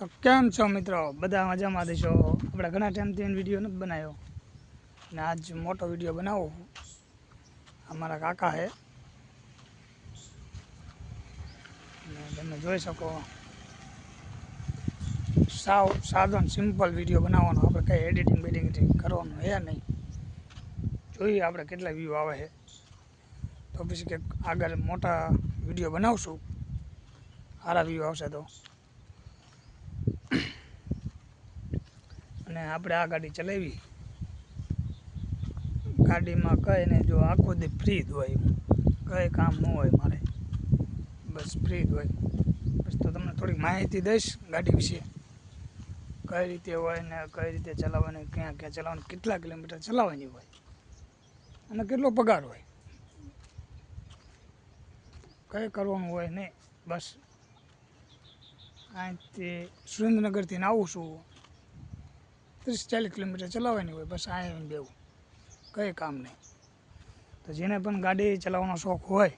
તો કેમ છો મિત્રો? બધા મજામાં દેશો આપણે ઘણા ટાઈમથી વીડિયો નથી બનાવ્યો. ને આજ મોટો વીડિયો બનાવો અમારા કાકા છે તમે જોઈ શકો. સાવ સાદો સિમ્પલ વીડિયો બનાવવાનો. આપણે કંઈ એડિટિંગ બેડિંગ કરવાનું હે નહીં. જોઈએ આપણે કેટલા વ્યૂ આવે છે તો પછી કે આગળ મોટા વીડિયો બનાવશું. સારા વ્યૂ આવશે તો. અને આપણે આ ગાડી ચલાવી. ગાડીમાં કઈ ને જો આખો દી ફ્રી જ હોય કઈ કામ ન હોય મારે. બસ ફ્રી જ હોય. બસ તો તમને થોડીક માહિતી દઈશ ગાડી વિશે. કઈ રીતે હોય ને કઈ રીતે ચલાવવાની, ક્યાં ક્યાં ચલાવવાની, કેટલા કિલોમીટર ચલાવવાની હોય. અને કેટલો પગાર હોય. કંઈ કરવાનું હોય નહીં બસ. અહીંથી સુરેન્દ્રનગરથી આવું છું. ત્રીસ ચાલીસ કિલોમીટર ચલાવવાની હોય, બસ આવીને બેવું. કંઈ કામ નહીં. તો જેને પણ ગાડી ચલાવવાનો શોખ હોય,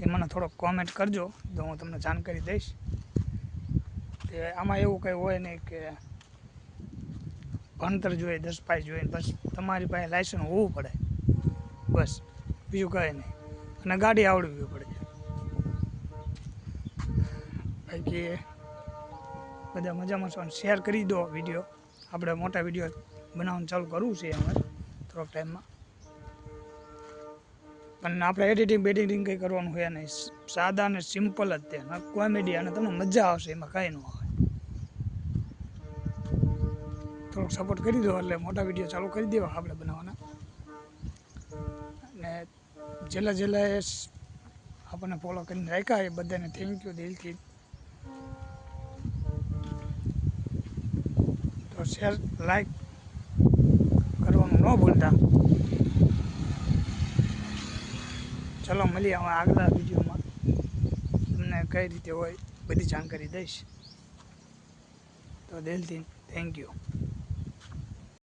એ મને થોડોક કોમેન્ટ કરજો, તો હું તમને જાણકારી દઈશ. કે આમાં એવું કંઈ હોય નહીં કે ભણતર જોઈએ દસ પાસ જોઈએ બસ તમારી પાસે લાયસન્સ હોવું પડે. બસ, બીજું કંઈ નહીં. અને ગાડી આવડવી પડે. બાકી બધા મજામાં છો? શેર કરી દો વીડિયો આપણે મોટા વીડિયો બનાવવાનું ચાલુ કરવું છે અમારે થોડોક ટાઈમમાં. પણ આપણે એડિટિંગ બેડિટિંગ કંઈ કરવાનું હોય નહીં. સાદા અને સિમ્પલ જ તે. કોમેડી અને તમને મજા આવશે, એમાં કાંઈ ન આવે. થોડોક સપોર્ટ કરી દો એટલે મોટા વીડિયો ચાલુ કરી દેવા આપણે બનાવવાના. અને જેલા જેલા એ આપણને ફોલો કરીને રાખ્યા એ બધાને થેન્ક યુ દિલથી. તો શેર લાઈક કરવાનું ન ભૂલતા. ચલો, મળીએ હવે આગલા વિડીયોમાં. તમને કઈ રીતે હોય બધી જાણકારી દઈશ. તો દિલથી થેન્ક યુ